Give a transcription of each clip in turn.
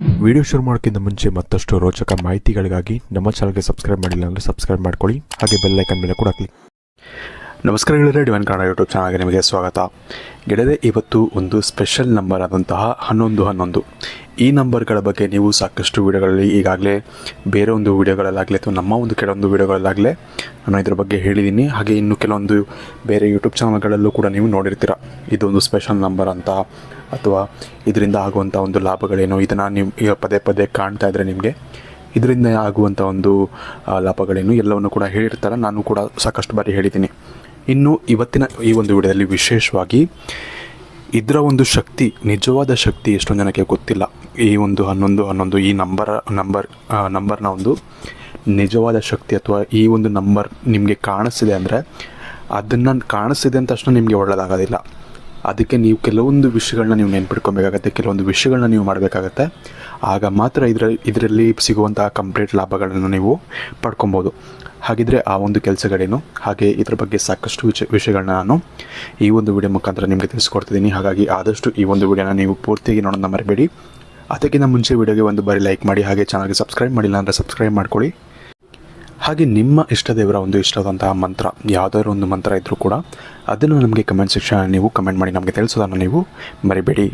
Video ಶುರು ಮಾಡೋಕ್ಕಿಂತ ಮುಂಚೆ ಮತ್ತಷ್ಟು ರೋಚಕ ಮಾಹಿತಿಗಳಿಗಾಗಿ ನಮ್ಮ ಚಾನಲ್ಗೆ ಸಬ್ಸ್ಕ್ರೈಬ್ ಮಾಡಿಲ್ಲ ಅಂದರೆ ಸಬ್ಸ್ಕ್ರೈಬ್ ಮಾಡ್ಕೊಳ್ಳಿ. ಹಾಗೆ ಬೆಲ್ ಐಕನ್ ಮೇಲೆ ಕೂಡ ಕ್ಲಿಕ್. ನಮಸ್ಕಾರ ಡಿವನ್ ಕನ್ನಡ ಯೂಟ್ಯೂಬ್ ಚಾನಲ್ಗೆ ನಿಮಗೆ ಸ್ವಾಗತ. ಗೆಳೆಯರೆ, ಇವತ್ತು ಒಂದು ಸ್ಪೆಷಲ್ ನಂಬರ್ ಆದಂತಹ ಹನ್ನೊಂದು ಹನ್ನೊಂದು. ಈ ನಂಬರ್ಗಳ ಬಗ್ಗೆ ನೀವು ಸಾಕಷ್ಟು ವಿಡಿಯೋಗಳಲ್ಲಿ ಈಗಾಗಲೇ ಬೇರೆ ಒಂದು ವಿಡಿಯೋಗಳಲ್ಲಾಗಲಿ ಅಥವಾ ನಮ್ಮ ಒಂದು ಕೆಲವೊಂದು ವಿಡಿಯೋಗಳಲ್ಲಾಗಲೇ ನಾನು ಇದ್ರ ಬಗ್ಗೆ ಹೇಳಿದ್ದೀನಿ. ಹಾಗೆ ಇನ್ನು ಕೆಲವೊಂದು ಬೇರೆ ಯೂಟ್ಯೂಬ್ ಚಾನಲ್ಗಳಲ್ಲೂ ಕೂಡ ನೀವು ನೋಡಿರ್ತೀರ. ಇದೊಂದು ಸ್ಪೆಷಲ್ ನಂಬರ್ ಅಂತ ಅಥವಾ ಇದರಿಂದ ಆಗುವಂಥ ಒಂದು ಲಾಭಗಳೇನು, ಇದನ್ನು ನೀವು ಈಗ ಪದೇ ಪದೇ ಕಾಣ್ತಾ ಇದ್ದರೆ ನಿಮಗೆ. ಇದರಿಂದ ಆಗುವಂಥ ಒಂದು ಲಾಭಗಳೇನು ಎಲ್ಲವನ್ನು ಕೂಡ ಹೇಳಿರ್ತಾರೆ. ನಾನು ಕೂಡ ಸಾಕಷ್ಟು ಬಾರಿ ಹೇಳಿದ್ದೀನಿ. ಇನ್ನು ಇವತ್ತಿನ ಈ ಒಂದು ವಿಡಿಯೋದಲ್ಲಿ ವಿಶೇಷವಾಗಿ ಇದರ ಒಂದು ಶಕ್ತಿ, ನಿಜವಾದ ಶಕ್ತಿ ಎಷ್ಟೊಂದು ಜನಕ್ಕೆ ಗೊತ್ತಿಲ್ಲ. ಈ ಒಂದು ಹನ್ನೊಂದು ಹನ್ನೊಂದು, ಈ ನಂಬರ, ನಂಬರ್ ನಂಬರ್ನ ಒಂದು ನಿಜವಾದ ಶಕ್ತಿ ಅಥವಾ ಈ ಒಂದು ನಂಬರ್ ನಿಮಗೆ ಕಾಣಿಸ್ತಿದೆ ಅಂದರೆ ಅದನ್ನು ಕಾಣಿಸ್ತಿದೆ ಅಂತ ತಕ್ಷಣ ನಿಮಗೆ ಒಳ್ಳೆಯದಾಗೋದಿಲ್ಲ ಅದಕ್ಕೆ ನೀವು ಕೆಲವೊಂದು ವಿಷಯಗಳನ್ನ ನೀವು ನೆನ್ಪಿಟ್ಕೊಬೇಕಾಗತ್ತೆ, ಕೆಲವೊಂದು ವಿಷಯಗಳನ್ನ ನೀವು ಮಾಡಬೇಕಾಗತ್ತೆ. ಆಗ ಮಾತ್ರ ಇದರ, ಇದರಲ್ಲಿ ಸಿಗುವಂತಹ ಕಂಪ್ಲೀಟ್ ಲಾಭಗಳನ್ನು ನೀವು ಪಡ್ಕೊಬೋದು. ಹಾಗಿದ್ರೆ ಆ ಒಂದು ಕೆಲಸಗಳೇನು, ಹಾಗೆ ಇದ್ರ ಬಗ್ಗೆ ಸಾಕಷ್ಟು ವಿಷಯ ವಿಷಯಗಳನ್ನ ನಾನು ಈ ಒಂದು ವಿಡಿಯೋ ಮುಖಾಂತರ ನಿಮಗೆ ತಿಳಿಸ್ಕೊಡ್ತಿದ್ದೀನಿ. ಹಾಗಾಗಿ ಆದಷ್ಟು ಈ ಒಂದು ವಿಡಿಯೋನ ನೀವು ಪೂರ್ತಿಯಾಗಿ ನೋಡೋಣ ಮರಿಬೇಡಿ. ಅದಕ್ಕಿಂತ ಮುಂಚೆ ವಿಡಿಯೋಗೆ ಒಂದು ಬಾರಿ ಲೈಕ್ ಮಾಡಿ, ಹಾಗೆ ಚಾನಲ್ಗೆ ಸಬ್ಸ್ಕ್ರೈಬ್ ಮಾಡಿಲ್ಲ ಅಂದರೆ ಸಬ್ಸ್ಕ್ರೈಬ್ ಮಾಡ್ಕೊಳ್ಳಿ. ಹಾಗೆ ನಿಮ್ಮ ಇಷ್ಟ ದೇವರ ಒಂದು ಇಷ್ಟವಾದಂತಹ ಮಂತ್ರ, ಯಾವುದಾದ್ರು ಒಂದು ಮಂತ್ರ ಇದ್ದರೂ ಕೂಡ ಅದನ್ನು ನಮಗೆ ಕಮೆಂಟ್ ಸೆಕ್ಷನ್ ನೀವು ಕಮೆಂಟ್ ಮಾಡಿ ನಮಗೆ ತಿಳಿಸೋದನ್ನು ನೀವು ಮರಿಬೇಡಿ.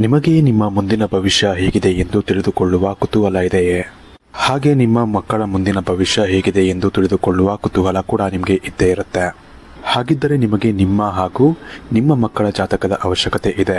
ನಿಮಗೆ ನಿಮ್ಮ ಮುಂದಿನ ಭವಿಷ್ಯ ಹೇಗಿದೆ ಎಂದು ತಿಳಿದುಕೊಳ್ಳುವ ಕುತೂಹಲ ಇದೆಯೇ? ಹಾಗೆ ನಿಮ್ಮ ಮಕ್ಕಳ ಮುಂದಿನ ಭವಿಷ್ಯ ಹೇಗಿದೆ ಎಂದು ತಿಳಿದುಕೊಳ್ಳುವ ಕುತೂಹಲ ಕೂಡ ನಿಮಗೆ ಇದ್ದೇ ಇರುತ್ತೆ. ಹಾಗಿದ್ದರೆ ನಿಮಗೆ ನಿಮ್ಮ ಹಾಗೂ ನಿಮ್ಮ ಮಕ್ಕಳ ಜಾತಕದ ಅವಶ್ಯಕತೆ ಇದೆ.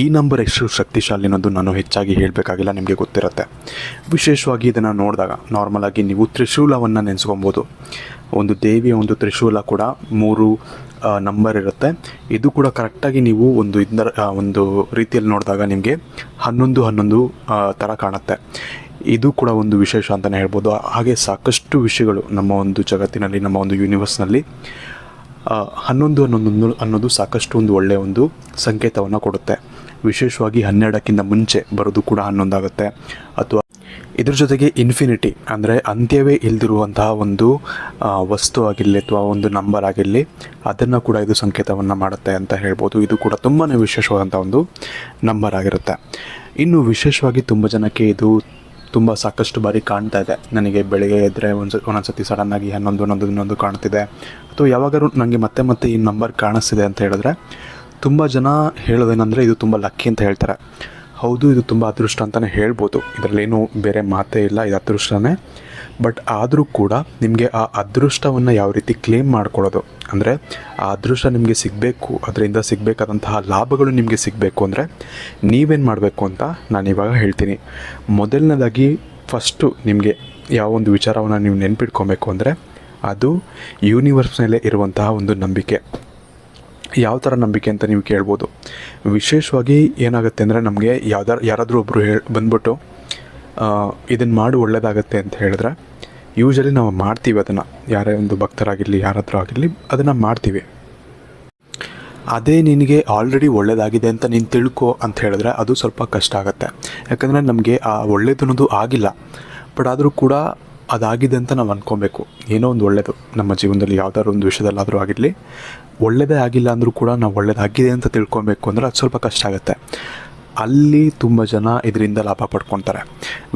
ಈ ನಂಬರ್ ಎಷ್ಟು ಶಕ್ತಿಶಾಲಿ ಅನ್ನೋದು ನಾನು ಹೆಚ್ಚಾಗಿ ಹೇಳಬೇಕಾಗಿಲ್ಲ, ನಿಮಗೆ ಗೊತ್ತಿರುತ್ತೆ. ವಿಶೇಷವಾಗಿ ಇದನ್ನು ನೋಡಿದಾಗ ನಾರ್ಮಲಾಗಿ ನೀವು ತ್ರಿಶೂಲವನ್ನು ನೆನೆಸ್ಕೊಬೋದು. ಒಂದು ದೇವಿಯ ಒಂದು ತ್ರಿಶೂಲ ಕೂಡ ಮೂರು ನಂಬರ್ ಇರುತ್ತೆ. ಇದು ಕೂಡ ಕರೆಕ್ಟಾಗಿ ನೀವು ಒಂದು ಇದರ ಒಂದು ರೀತಿಯಲ್ಲಿ ನೋಡಿದಾಗ ನಿಮಗೆ ಹನ್ನೊಂದು ಹನ್ನೊಂದು ಥರ ಕಾಣುತ್ತೆ. ಇದು ಕೂಡ ಒಂದು ವಿಶೇಷ ಅಂತಲೇ ಹೇಳ್ಬೋದು. ಹಾಗೆ ಸಾಕಷ್ಟು ವಿಷಯಗಳು ನಮ್ಮ ಒಂದು ಜಗತ್ತಿನಲ್ಲಿ, ನಮ್ಮ ಒಂದು ಯೂನಿವರ್ಸ್ನಲ್ಲಿ ಹನ್ನೊಂದು ಹನ್ನೊಂದು ಅನ್ನೋದು ಸಾಕಷ್ಟು ಒಂದು ಒಳ್ಳೆಯ ಒಂದು ಸಂಕೇತವನ್ನು ಕೊಡುತ್ತೆ. ವಿಶೇಷವಾಗಿ ಹನ್ನೆರಡಕ್ಕಿಂತ ಮುಂಚೆ ಬರೋದು ಕೂಡ ಹನ್ನೊಂದಾಗುತ್ತೆ. ಅಥವಾ ಇದ್ರ ಜೊತೆಗೆ ಇನ್ಫಿನಿಟಿ ಅಂದರೆ ಅಂತ್ಯವೇ ಇಲ್ದಿರುವಂತಹ ಒಂದು ವಸ್ತು ಆಗಿರಲಿ ಅಥವಾ ಒಂದು ನಂಬರ್ ಆಗಿರಲಿ, ಅದನ್ನು ಕೂಡ ಇದು ಸಂಕೇತವನ್ನು ಮಾಡುತ್ತೆ ಅಂತ ಹೇಳ್ಬೋದು. ಇದು ಕೂಡ ತುಂಬಾ ವಿಶೇಷವಾದಂಥ ಒಂದು ನಂಬರ್ ಆಗಿರುತ್ತೆ. ಇನ್ನು ವಿಶೇಷವಾಗಿ ತುಂಬ ಜನಕ್ಕೆ ಇದು ತುಂಬ ಸಾಕಷ್ಟು ಬಾರಿ ಕಾಣ್ತಾ ಇದೆ. ನನಗೆ ಬೆಳಗ್ಗೆ ಎದ್ದರೆ ಒಂದು ಒಂದೊಂದ್ಸತಿ ಸಡನ್ನಾಗಿ ಹನ್ನೊಂದು ಒಂದೊಂದು ಇನ್ನೊಂದು ಕಾಣ್ತಿದೆ. ಅಥವಾ ಯಾವಾಗಾದ್ರೂ ನನಗೆ ಮತ್ತೆ ಮತ್ತೆ ಈ ನಂಬರ್ ಕಾಣಿಸ್ತಿದೆ ಅಂತ ಹೇಳಿದ್ರೆ ತುಂಬ ಜನ ಹೇಳೋದೇನೆಂದರೆ ಇದು ತುಂಬ ಲಕ್ಕಿ ಅಂತ ಹೇಳ್ತಾರೆ. ಹೌದು, ಇದು ತುಂಬ ಅದೃಷ್ಟ ಅಂತಲೇ ಹೇಳ್ಬೋದು. ಇದರಲ್ಲೇನು ಬೇರೆ ಮಾತೇ ಇಲ್ಲ, ಇದು ಅದೃಷ್ಟನೇ. ಬಟ್ ಆದರೂ ಕೂಡ ನಿಮಗೆ ಆ ಅದೃಷ್ಟವನ್ನು ಯಾವ ರೀತಿ ಕ್ಲೇಮ್ ಮಾಡ್ಕೊಳ್ಳೋದು? ಅಂದರೆ ಆ ಅದೃಷ್ಟ ನಿಮಗೆ ಸಿಗಬೇಕು, ಅದರಿಂದ ಸಿಗಬೇಕಾದಂತಹ ಲಾಭಗಳು ನಿಮಗೆ ಸಿಗಬೇಕು ಅಂದರೆ ನೀವೇನು ಮಾಡಬೇಕು ಅಂತ ನಾನು ಇವಾಗ ಹೇಳ್ತೀನಿ. ಮೊದಲನೇದಾಗಿ ಫಸ್ಟು ನಿಮಗೆ ಯಾವ ಒಂದು ವಿಚಾರವನ್ನು ನೀವು ನೆನ್ಪಿಟ್ಕೊಬೇಕು ಅಂದರೆ ಅದು ಯೂನಿವರ್ಸ್ನಲ್ಲೇ ಇರುವಂತಹ ಒಂದು ನಂಬಿಕೆ. ಯಾವ ಥರ ನಂಬಿಕೆ ಅಂತ ನೀವು ಕೇಳ್ಬೋದು. ವಿಶೇಷವಾಗಿ ಏನಾಗುತ್ತೆ ಅಂದರೆ ನಮಗೆ ಯಾವ್ದಾರು ಯಾರಾದರೂ ಒಬ್ಬರು ಹೇಳಿ ಬಂದ್ಬಿಟ್ಟು ಇದನ್ನು ಮಾಡು ಒಳ್ಳೆಯದಾಗತ್ತೆ ಅಂತ ಹೇಳಿದ್ರೆ ಯೂಶಲಿ ನಾವು ಮಾಡ್ತೀವಿ ಅದನ್ನು. ಯಾರೇ ಒಂದು ಭಕ್ತರಾಗಿರಲಿ ಯಾರಾದರೂ ಆಗಿರಲಿ, ಅದನ್ನು ಮಾಡ್ತೀವಿ. ಅದೇ ನಿನಗೆ ಆಲ್ರೆಡಿ ಒಳ್ಳೆಯದಾಗಿದೆ ಅಂತ ನೀನು ತಿಳ್ಕೊ ಅಂತ ಹೇಳಿದ್ರೆ ಅದು ಸ್ವಲ್ಪ ಕಷ್ಟ ಆಗುತ್ತೆ. ಯಾಕಂದರೆ ನಮಗೆ ಆ ಒಳ್ಳೇದು ಅನ್ನೋದು ಆಗಿಲ್ಲ. ಬಟ್ ಆದರೂ ಕೂಡ ಅದಾಗಿದೆ ಅಂತ ನಾವು ಅಂದ್ಕೊಬೇಕು ಏನೋ ಒಂದು ಒಳ್ಳೆಯದು ನಮ್ಮ ಜೀವನದಲ್ಲಿ ಯಾವ್ದಾದ್ರು ಒಂದು ವಿಷಯದಲ್ಲಾದರೂ ಆಗಿರಲಿ ಒಳ್ಳೆಯದೇ ಆಗಿಲ್ಲ ಅಂದರೂ ಕೂಡ ನಾವು ಒಳ್ಳೇದಾಗಿದೆ ಅಂತ ತಿಳ್ಕೊಬೇಕು ಅಂದರೆ ಅದು ಸ್ವಲ್ಪ ಕಷ್ಟ ಆಗುತ್ತೆ. ಅಲ್ಲಿ ತುಂಬ ಜನ ಇದರಿಂದ ಲಾಭ ಪಡ್ಕೊತಾರೆ.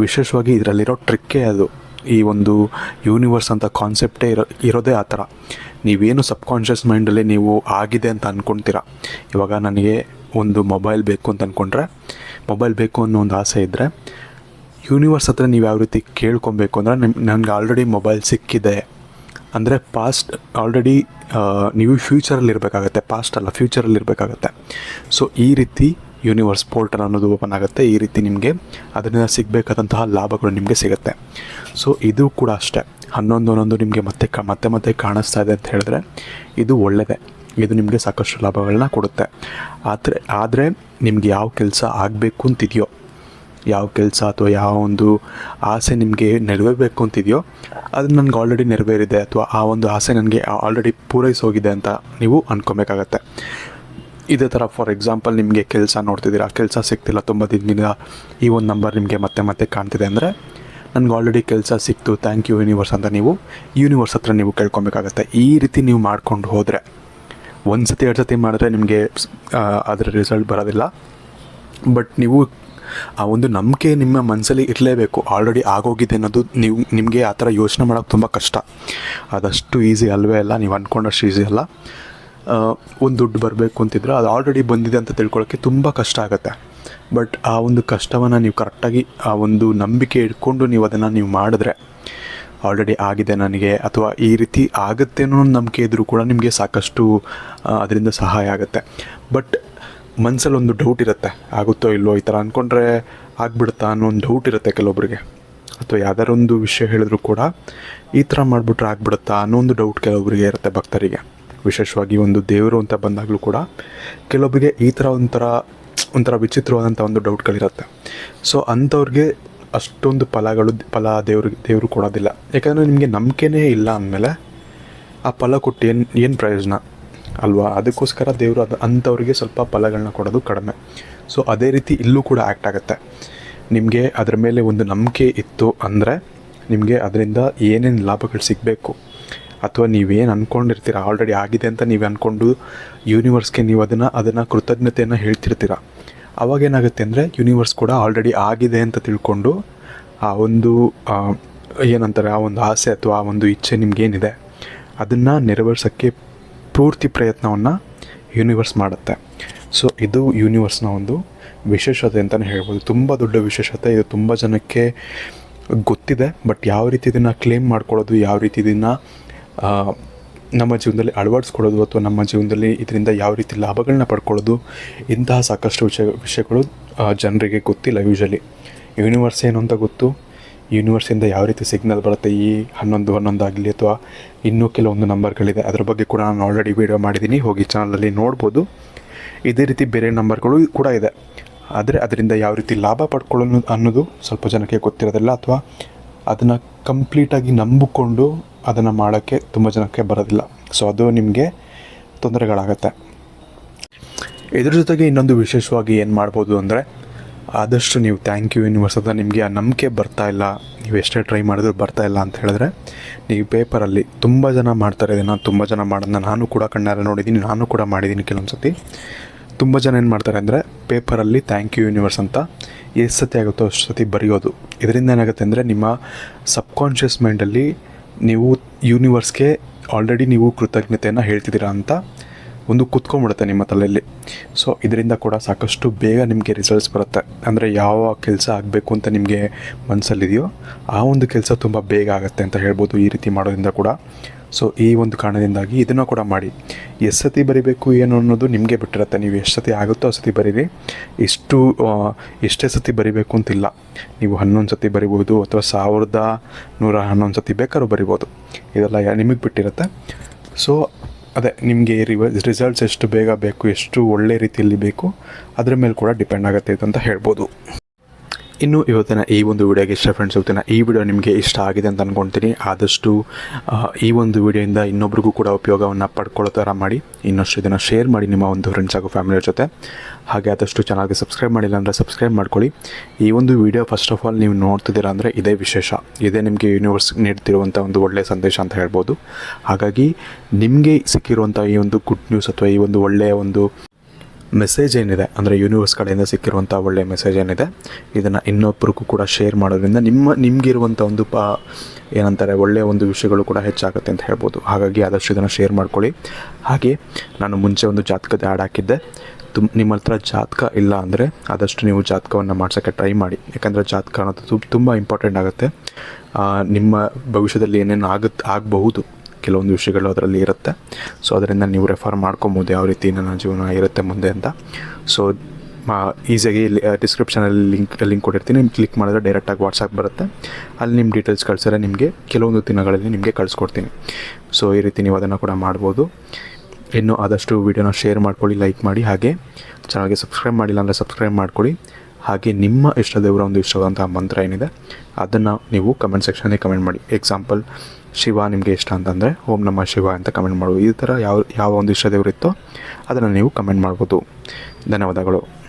ವಿಶೇಷವಾಗಿ ಇದರಲ್ಲಿರೋ ಟ್ರಿಕ್ಕೇ ಅದು. ಈ ಒಂದು ಯೂನಿವರ್ಸ್ ಅಂತ ಕಾನ್ಸೆಪ್ಟೇ ಇರೋ, ಇರೋದೇ ಆ ಥರ. ನೀವೇನು ಸಬ್ಕಾನ್ಷಿಯಸ್ ಮೈಂಡಲ್ಲಿ ನೀವು ಆಗಿದೆ ಅಂತ ಅಂದ್ಕೊಳ್ತೀರ ಇವಾಗ ನನಗೆ ಒಂದು ಮೊಬೈಲ್ ಬೇಕು ಅಂತ ಅಂದ್ಕೊಂಡ್ರೆ ಮೊಬೈಲ್ ಬೇಕು ಅನ್ನೋ ಒಂದು ಆಸೆ ಇದ್ದರೆ ಯೂನಿವರ್ಸ್ ಹತ್ರ ನೀವು ಯಾವ ರೀತಿ ಕೇಳ್ಕೊಬೇಕು ಅಂದರೆ ನಿಮ್ಮ ನನಗೆ ಆಲ್ರೆಡಿ ಮೊಬೈಲ್ ಸಿಕ್ಕಿದೆ. ಅಂದರೆ ಪಾಸ್ಟ್ ಆಲ್ರೆಡಿ ನೀವು ಫ್ಯೂಚರಲ್ಲಿ ಇರಬೇಕಾಗತ್ತೆ. ಪಾಸ್ಟ್ ಅಲ್ಲ ಫ್ಯೂಚರಲ್ಲಿ ಇರಬೇಕಾಗತ್ತೆ. ಸೊ ಈ ರೀತಿ ಯೂನಿವರ್ಸ್ ಪೋರ್ಟಲ್ ಅನ್ನೋದು ಓಪನ್ ಆಗುತ್ತೆ. ಈ ರೀತಿ ನಿಮಗೆ ಅದರಿಂದ ಸಿಗಬೇಕಾದಂತಹ ಲಾಭಗಳು ನಿಮಗೆ ಸಿಗುತ್ತೆ. ಸೊ ಇದು ಕೂಡ ಅಷ್ಟೇ. ಹನ್ನೊಂದು ಒಂದೊಂದು ನಿಮಗೆ ಮತ್ತೆ ಕ, ಮತ್ತೆ ಮತ್ತೆ ಕಾಣಿಸ್ತಾ ಇದೆ ಅಂತ ಹೇಳಿದ್ರೆ, ಇದು ಒಳ್ಳೆಯದೇ ಇದು ನಿಮಗೆ ಸಾಕಷ್ಟು ಲಾಭಗಳನ್ನ ಕೊಡುತ್ತೆ. ಆದರೆ ಆದರೆ ನಿಮ್ಗೆ ಯಾವ ಕೆಲಸ ಆಗಬೇಕು ಅಂತಿದೆಯೋ ಯಾವ ಕೆಲಸ ಅಥವಾ ಯಾವ ಒಂದು ಆಸೆ ನಿಮಗೆ ನೆರವೇರಬೇಕು ಅಂತಿದೆಯೋ ಅದು ನನಗೆ ಆಲ್ರೆಡಿ ನೆರವೇರಿದೆ ಅಥವಾ ಆ ಒಂದು ಆಸೆ ನನಗೆ ಆಲ್ರೆಡಿ ಪೂರೈಸೋಗಿದೆ ಅಂತ ನೀವು ಅಂದ್ಕೊಬೇಕಾಗತ್ತೆ ಇದೇ ಥರ ಫಾರ್ ಎಕ್ಸಾಂಪಲ್ ನಿಮಗೆ ಕೆಲಸ ನೋಡ್ತಿದ್ದೀರಾ, ಕೆಲಸ ಸಿಗ್ತಿಲ್ಲ, ತುಂಬ ದಿನದಿಂದ ಈ ಒಂದು ನಂಬರ್ ನಿಮಗೆ ಮತ್ತೆ ಮತ್ತೆ ಕಾಣ್ತಿದೆ ಅಂದರೆ, ನನಗೆ ಆಲ್ರೆಡಿ ಕೆಲಸ ಸಿಕ್ತು ಥ್ಯಾಂಕ್ ಯು ಯೂನಿವರ್ಸ್ ಅಂತ ನೀವು ಯೂನಿವರ್ಸ್ ಹತ್ರ ನೀವು ಕೇಳ್ಕೊಬೇಕಾಗತ್ತೆ. ಈ ರೀತಿ ನೀವು ಮಾಡ್ಕೊಂಡು ಹೋದರೆ ಒಂದು ಸತಿ ಎರಡು ಸತಿ ಮಾಡಿದ್ರೆ ನಿಮಗೆ ಅದರ ರಿಸಲ್ಟ್ ಬರೋದಿಲ್ಲ. ಬಟ್ ನೀವು ಆ ಒಂದು ನಂಬಿಕೆ ನಿಮ್ಮ ಮನಸ್ಸಲ್ಲಿ ಇರಲೇಬೇಕು ಆಲ್ರೆಡಿ ಆಗೋಗಿದೆ ಅನ್ನೋದು ನೀವು, ನಿಮಗೆ ಆ ಥರ ಯೋಚನೆ ಮಾಡೋಕೆ ತುಂಬ ಕಷ್ಟ. ಅದಷ್ಟು ಈಸಿ ಅಲ್ವೇ ಅಲ್ಲ, ನೀವು ಅಂದ್ಕೊಂಡಷ್ಟು ಈಸಿ ಅಲ್ಲ. ಒಂದು ದುಡ್ಡು ಬರಬೇಕು ಅಂತಿದ್ರೆ ಅದು ಆಲ್ರೆಡಿ ಬಂದಿದೆ ಅಂತ ತಿಳ್ಕೊಳ್ಳೋಕ್ಕೆ ತುಂಬ ಕಷ್ಟ ಆಗುತ್ತೆ. ಬಟ್ ಆ ಒಂದು ಕಷ್ಟವನ್ನು ನೀವು ಕರೆಕ್ಟಾಗಿ ಆ ಒಂದು ನಂಬಿಕೆ ಇಟ್ಕೊಂಡು ನೀವು ಅದನ್ನು ನೀವು ಮಾಡಿದ್ರೆ ಆಲ್ರೆಡಿ ಆಗಿದೆ ನನಗೆ, ಅಥವಾ ಈ ರೀತಿ ಆಗುತ್ತೆ ಅನ್ನೋ ನಂಬಿಕೆ ಇದ್ದರೂ ಕೂಡ ನಿಮಗೆ ಸಾಕಷ್ಟು ಅದರಿಂದ ಸಹಾಯ ಆಗುತ್ತೆ. ಬಟ್ ಮನಸ್ಸಲ್ಲಿ ಒಂದು ಡೌಟ್ ಇರುತ್ತೆ. ಆಗುತ್ತೋ ಇಲ್ಲೋ ಈ ಥರ ಅಂದ್ಕೊಂಡ್ರೆ ಆಗ್ಬಿಡುತ್ತಾ ಅನ್ನೋ ಒಂದು ಡೌಟ್ ಇರುತ್ತೆ ಕೆಲವೊಬ್ಬರಿಗೆ ಅಥವಾ ಯಾವ್ದಾರೊಂದು ವಿಷಯ ಹೇಳಿದ್ರು ಕೂಡ ಈ ಥರ ಮಾಡಿಬಿಟ್ರೆ ಆಗ್ಬಿಡುತ್ತಾ ಅನ್ನೋ ಒಂದು ಡೌಟ್ ಕೆಲವೊಬ್ಬರಿಗೆ ಇರುತ್ತೆ ಭಕ್ತರಿಗೆ. ವಿಶೇಷವಾಗಿ ಒಂದು ದೇವರು ಅಂತ ಬಂದಾಗಲೂ ಕೂಡ ಕೆಲವೊಬ್ಬರಿಗೆ ಈ ಥರ ಒಂಥರ ಒಂಥರ ವಿಚಿತ್ರವಾದಂಥ ಒಂದು ಡೌಟ್ಗಳಿರುತ್ತೆ ಸೊ ಅಂಥವ್ರಿಗೆ ಅಷ್ಟೊಂದು ಫಲಗಳು ಫಲ ದೇವ್ರಿಗೆ ದೇವರು ಕೊಡೋದಿಲ್ಲ. ಯಾಕಂದರೆ ನಿಮಗೆ ನಂಬಿಕೆನೇ ಇಲ್ಲ ಅಂದಮೇಲೆ ಆ ಫಲ ಕೊಟ್ಟು ಏನು ಏನು ಪ್ರಯೋಜನ? ಅಲ್ವಾ? ಅದಕ್ಕೋಸ್ಕರ ದೇವರು ಅದು ಅಂಥವ್ರಿಗೆ ಸ್ವಲ್ಪ ಫಲಗಳನ್ನ ಕೊಡೋದು ಕಡಿಮೆ. ಸೊ ಅದೇ ರೀತಿ ಇಲ್ಲೂ ಕೂಡ ಆ್ಯಕ್ಟ್ ಆಗುತ್ತೆ. ನಿಮಗೆ ಅದರ ಮೇಲೆ ಒಂದು ನಂಬಿಕೆ ಇತ್ತು ಅಂದರೆ ನಿಮಗೆ ಅದರಿಂದ ಏನೇನು ಲಾಭಗಳು ಸಿಗಬೇಕು? ಅಥವಾ ನೀವೇನು ಅಂದ್ಕೊಂಡಿರ್ತೀರ ಆಲ್ರೆಡಿ ಆಗಿದೆ ಅಂತ ನೀವು ಅಂದ್ಕೊಂಡು ಯೂನಿವರ್ಸ್ಗೆ ನೀವು ಅದನ್ನು ಅದನ್ನು ಕೃತಜ್ಞತೆಯನ್ನು ಹೇಳ್ತಿರ್ತೀರ? ಅವಾಗ ಏನಾಗುತ್ತೆ ಅಂದರೆ ಯೂನಿವರ್ಸ್ ಕೂಡ ಆಲ್ರೆಡಿ ಆಗಿದೆ ಅಂತ ತಿಳ್ಕೊಂಡು ಆ ಒಂದು ಏನಂತಾರೆ, ಆ ಒಂದು ಆಸೆ ಅಥವಾ ಆ ಒಂದು ಇಚ್ಛೆ ನಿಮಗೇನಿದೆ, ಅದನ್ನು ನೆರವೇರ್ಸೋಕ್ಕೆ ಪೂರ್ತಿ ಪ್ರಯತ್ನವನ್ನು ಯೂನಿವರ್ಸ್ ಮಾಡುತ್ತೆ. ಸೊ ಇದು ಯೂನಿವರ್ಸ್ನ ಒಂದು ವಿಶೇಷತೆ ಅಂತಲೇ ಹೇಳ್ಬೋದು. ತುಂಬ ದೊಡ್ಡ ವಿಶೇಷತೆ. ಇದು ತುಂಬ ಜನಕ್ಕೆ ಗೊತ್ತಿದೆ. ಬಟ್ ಯಾವ ರೀತಿ ಇದನ್ನು ಕ್ಲೇಮ್ ಮಾಡ್ಕೊಳ್ಳೋದು, ಯಾವ ರೀತಿ ಇದನ್ನು ನಮ್ಮ ಜೀವನದಲ್ಲಿ ಅಳವಡಿಸ್ಕೊಳ್ಳೋದು ಅಥವಾ ನಮ್ಮ ಜೀವನದಲ್ಲಿ ಇದರಿಂದ ಯಾವ ರೀತಿ ಲಾಭಗಳನ್ನ ಪಡ್ಕೊಳ್ಳೋದು, ಇಂತಹ ಸಾಕಷ್ಟು ವಿಷಯ, ವಿಷಯಗಳು ಜನರಿಗೆ ಗೊತ್ತಿಲ್ಲ ಯೂಶಲಿ ಯೂನಿವರ್ಸ್ ಏನು ಅಂತ ಗೊತ್ತು? ಯೂನಿವರ್ಸಿಂದ ಯಾವ ರೀತಿ ಸಿಗ್ನಲ್ ಬರುತ್ತೆ ಈ ಹನ್ನೊಂದು ಹನ್ನೊಂದು ಆಗಲಿ ಅಥವಾ ಇನ್ನೂ ಕೆಲವೊಂದು ನಂಬರ್ಗಳಿದೆ ಅದ್ರ ಬಗ್ಗೆ ಕೂಡ ನಾನು ಆಲ್ರೆಡಿ ವೀಡಿಯೋ ಮಾಡಿದ್ದೀನಿ. ಹೋಗಿ ಚಾನಲಲ್ಲಿ ನೋಡ್ಬೋದು. ಇದೇ ರೀತಿ ಬೇರೆ ನಂಬರ್ಗಳು ಕೂಡ ಇದೆ. ಆದರೆ ಅದರಿಂದ ಯಾವ ರೀತಿ ಲಾಭ ಪಡ್ಕೊಳ್ಳೋದು ಅನ್ನೋದು ಸ್ವಲ್ಪ ಜನಕ್ಕೆ ಗೊತ್ತಿರೋದಿಲ್ಲ ಅಥವಾ ಅದನ್ನು ಕಂಪ್ಲೀಟಾಗಿ ನಂಬಿಕೊಂಡು ಅದನ್ನು ಮಾಡೋಕ್ಕೆ ತುಂಬ ಜನಕ್ಕೆ ಬರೋದಿಲ್ಲ. ಸೊ ಅದು ನಿಮಗೆ ತೊಂದರೆಗಳಾಗತ್ತೆ. ಇದ್ರ ಜೊತೆಗೆ ಇನ್ನೊಂದು ವಿಶೇಷವಾಗಿ ಏನು ಮಾಡ್ಬೋದು ಅಂದರೆ ಆದಷ್ಟು ನೀವು ಥ್ಯಾಂಕ್ ಯು ಯೂನಿವರ್ಸ್ ಅಂತ ನಿಮಗೆ ಆ ನಂಬಿಕೆ ಬರ್ತಾ ಇಲ್ಲ. ನೀವು ಎಷ್ಟೇ ಟ್ರೈ ಮಾಡಿದ್ರು ಬರ್ತಾ ಇಲ್ಲ ಅಂತ ಹೇಳಿದ್ರೆ ನೀವು ಪೇಪರಲ್ಲಿ ತುಂಬ ಜನ ಮಾಡ್ತಾರೆ ಇದನ್ನು, ತುಂಬ ಜನ ಮಾಡೋದನ್ನ. ನಾನು ಕೂಡ ಕಣ್ಣಾರೆ ನೋಡಿದ್ದೀನಿ, ನಾನು ಕೂಡ ಮಾಡಿದ್ದೀನಿ ಕೆಲವೊಂದು ಸತಿ ತುಂಬ ಜನ ಏನು ಮಾಡ್ತಾರೆ ಅಂದರೆ ಪೇಪರಲ್ಲಿ ಥ್ಯಾಂಕ್ ಯು ಯೂನಿವರ್ಸ್ ಅಂತ ಎಷ್ಟು ಸತಿ ಆಗುತ್ತೋ ಅಷ್ಟು ಸತಿ ಬರೆಯೋದು. ಇದರಿಂದ ಏನಾಗುತ್ತೆ ಅಂದರೆ ನಿಮ್ಮ ಸಬ್ಕಾನ್ಷಿಯಸ್ ಮೈಂಡಲ್ಲಿ ನೀವು ಯೂನಿವರ್ಸ್ಗೆ ಆಲ್ರೆಡಿ ನೀವು ಕೃತಜ್ಞತೆಯನ್ನು ಹೇಳ್ತಿದ್ದೀರಾ ಅಂತ ಒಂದು ಕುತ್ಕೊಂಡ್ಬಿಡುತ್ತೆ ನಿಮ್ಮ ತಲೆಯಲ್ಲಿ. ಸೊ ಇದರಿಂದ ಕೂಡ ಸಾಕಷ್ಟು ಬೇಗ ನಿಮಗೆ ರಿಸಲ್ಟ್ಸ್ ಬರುತ್ತೆ. ಅಂದರೆ ಯಾವ ಕೆಲಸ ಆಗಬೇಕು ಅಂತ ನಿಮಗೆ ಮನಸ್ಸಲ್ಲಿದೆಯೋ ಆ ಒಂದು ಕೆಲಸ ತುಂಬ ಬೇಗ ಆಗುತ್ತೆ ಅಂತ ಹೇಳ್ಬೋದು ಈ ರೀತಿ ಮಾಡೋದ್ರಿಂದ ಕೂಡ. ಸೊ ಈ ಒಂದು ಕಾರಣದಿಂದಾಗಿ ಇದನ್ನು ಕೂಡ ಮಾಡಿ. ಎಷ್ಟು ಸತಿ ಬರಿಬೇಕು ಏನು ಅನ್ನೋದು ನಿಮಗೆ ಬಿಟ್ಟಿರುತ್ತೆ. ನೀವು ಎಷ್ಟು ಸತಿ ಆಗುತ್ತೋ ಆ ಸತಿ ಬರೀರಿ ಎಷ್ಟು ಎಷ್ಟೇ ಸತಿ ಬರಿಬೇಕು ಅಂತಿಲ್ಲ. ನೀವು ಹನ್ನೊಂದು ಸತಿ ಬರಿಬೋದು ಅಥವಾ ಸಾವಿರದ ನೂರ ಹನ್ನೊಂದು ಸತಿ ಬೇಕಾದ್ರೂ ಬರಿಬೋದು ಇದೆಲ್ಲ ನಿಮಗೆ ಬಿಟ್ಟಿರುತ್ತೆ. ಸೊ ಅದೇ, ನಿಮಗೆ ರಿಸಲ್ಟ್ಸ್ ಎಷ್ಟು ಬೇಗ ಬೇಕು, ಎಷ್ಟು ಒಳ್ಳೆ ರೀತಿಯಲ್ಲಿ ಬೇಕು, ಅದರ ಮೇಲೆ ಕೂಡ ಡಿಪೆಂಡ್ ಆಗುತ್ತೆ ಅಂತ ಹೇಳ್ಬೋದು. ಇನ್ನು ಇವತ್ತಿನ ಈ ಒಂದು ವಿಡಿಯೋಗೆ ಇಷ್ಟ ಫ್ರೆಂಡ್ಸ್ ಇವತ್ತಿನ ಈ ವಿಡಿಯೋ ನಿಮಗೆ ಇಷ್ಟ ಆಗಿದೆ ಅಂತ ಅಂದ್ಕೊತೀನಿ ಆದಷ್ಟು ಈ ಒಂದು ವಿಡಿಯೋಯಿಂದ ಇನ್ನೊಬ್ರಿಗೂ ಕೂಡ ಉಪಯೋಗವನ್ನು ಪಡ್ಕೊಳ್ಳೋ ಥರ ಮಾಡಿ. ಇನ್ನಷ್ಟು ಇದನ್ನು ಶೇರ್ ಮಾಡಿ ನಿಮ್ಮ ಒಂದು ಫ್ರೆಂಡ್ಸ್ ಹಾಗೂ ಫ್ಯಾಮಿಲಿಯ ಜೊತೆ. ಹಾಗೆ ಆದಷ್ಟು ಚೆನ್ನಾಗಿ ಸಬ್ಸ್ಕ್ರೈಬ್ ಮಾಡಿಲ್ಲ ಅಂದರೆ ಸಬ್ಸ್ಕ್ರೈಬ್ ಮಾಡ್ಕೊಳ್ಳಿ. ಈ ಒಂದು ವಿಡಿಯೋ ಫಸ್ಟ್ ಆಫ್ ಆಲ್ ನೀವು ನೋಡ್ತಿದ್ದೀರಾ ಅಂದರೆ ಇದೇ ವಿಶೇಷ. ಇದೇ ನಿಮಗೆ ಯೂನಿವರ್ಸ್ ನೀಡ್ತಿರುವಂಥ ಒಂದು ಒಳ್ಳೆಯ ಸಂದೇಶ ಅಂತ ಹೇಳ್ಬೋದು. ಹಾಗಾಗಿ ನಿಮಗೆ ಸಿಕ್ಕಿರುವಂಥ ಈ ಒಂದು ಗುಡ್ ನ್ಯೂಸ್ ಅಥವಾ ಈ ಒಂದು ಒಳ್ಳೆಯ ಒಂದು ಮೆಸೇಜ್ ಏನಿದೆ? ಅಂದರೆ ಯೂನಿವರ್ಸ್ ಕಡೆಯಿಂದ ಸಿಕ್ಕಿರುವಂಥ ಒಳ್ಳೆಯ ಮೆಸೇಜ್ ಏನಿದೆ? ಇದನ್ನು ಇನ್ನೊಬ್ಬರಿಗೂ ಕೂಡ ಶೇರ್ ಮಾಡೋದ್ರಿಂದ ನಿಮ್ಮ ನಿಮಗಿರುವಂಥ ಒಂದು ಪ, ಏನಂತಾರೆ ಒಳ್ಳೆಯ ಒಂದು ವಿಷಯಗಳು ಕೂಡ ಹೆಚ್ಚಾಗುತ್ತೆ ಅಂತ ಹೇಳ್ಬೋದು. ಹಾಗಾಗಿ ಆದಷ್ಟು ಇದನ್ನು ಶೇರ್ ಮಾಡ್ಕೊಳ್ಳಿ. ಹಾಗೆ ನಾನು ಮುಂಚೆ ಒಂದು ಜಾತಕದ ಆ್ಯಡ್ ಹಾಕಿದ್ದೆ. ತುಮ್, ನಿಮ್ಮ ಹತ್ರ ಜಾತಕ ಇಲ್ಲ ಅಂದರೆ ಆದಷ್ಟು ನೀವು ಜಾತಕವನ್ನು ಮಾಡ್ಸೋಕ್ಕೆ ಟ್ರೈ ಮಾಡಿ. ಯಾಕಂದರೆ ಜಾತಕ ಅನ್ನೋದು ತುಂಬ ಇಂಪಾರ್ಟೆಂಟ್ ಆಗುತ್ತೆ. ನಿಮ್ಮ ಭವಿಷ್ಯದಲ್ಲಿ ಏನೇನು ಆಗುತ್ತೆ ಆಗಬಹುದು ಕೆಲವೊಂದು ವಿಷಯಗಳು ಅದರಲ್ಲಿ ಇರುತ್ತೆ. ಸೊ ಅದರಿಂದ ನೀವು ರೆಫರ್ ಮಾಡ್ಕೊಬೋದು ಯಾವ ರೀತಿ ನನ್ನ ಜೀವನ ಇರುತ್ತೆ ಮುಂದೆ ಅಂತ. ಸೊ ಈಸಿಯಾಗಿ ಡಿಸ್ಕ್ರಿಪ್ಷನಲ್ಲಿ ಲಿಂಕ್ ಲಿಂಕ್ ಕೊಟ್ಟಿರ್ತೀನಿ. ನಿಮ್ಗೆ ಕ್ಲಿಕ್ ಮಾಡಿದ್ರೆ ಡೈರೆಕ್ಟಾಗಿ ವಾಟ್ಸಪ್ ಬರುತ್ತೆ. ಅಲ್ಲಿ ನಿಮ್ಮ ಡೀಟೇಲ್ಸ್ ಕಳಿಸಿದ್ರೆ ನಿಮಗೆ ಕೆಲವೊಂದು ದಿನಗಳಲ್ಲಿ ನಿಮಗೆ ಕಳಿಸ್ಕೊಡ್ತೀನಿ. ಸೊ ಈ ರೀತಿ ನೀವು ಅದನ್ನು ಕೂಡ ಮಾಡ್ಬೋದು. ಇನ್ನು ಆದಷ್ಟು ವೀಡಿಯೋನ ಶೇರ್ ಮಾಡ್ಕೊಳ್ಳಿ ಲೈಕ್ ಮಾಡಿ. ಹಾಗೆ ಚೆನ್ನಾಗಿ ಸಬ್ಸ್ಕ್ರೈಬ್ ಮಾಡಿಲ್ಲ ಅಂದರೆ ಸಬ್ಸ್ಕ್ರೈಬ್ ಮಾಡ್ಕೊಳ್ಳಿ. ಹಾಗೆ ನಿಮ್ಮ ಇಷ್ಟ ದೇವರ ಒಂದು ಇಷ್ಟವಾದಂತಹ ಮಂತ್ರ ಏನಿದೆ, ಅದನ್ನು ನೀವು ಕಮೆಂಟ್ ಸೆಕ್ಷನಲ್ಲಿ ಕಮೆಂಟ್ ಮಾಡಿ. ಎಕ್ಸಾಂಪಲ್ ಶಿವ ನಿಮಗೆ ಇಷ್ಟ ಅಂತಂದರೆ ಓಂ ನಮ್ಮ ಶಿವ ಅಂತ ಕಮೆಂಟ್ ಮಾಡ್ಬೋದು ಈ ಥರ ಯಾವ ಯಾವ ಒಂದು ಇಷ್ಟ ದೇವರಿತ್ತೋ ಅದನ್ನು ನೀವು ಕಮೆಂಟ್ ಮಾಡ್ಬೋದು. ಧನ್ಯವಾದಗಳು.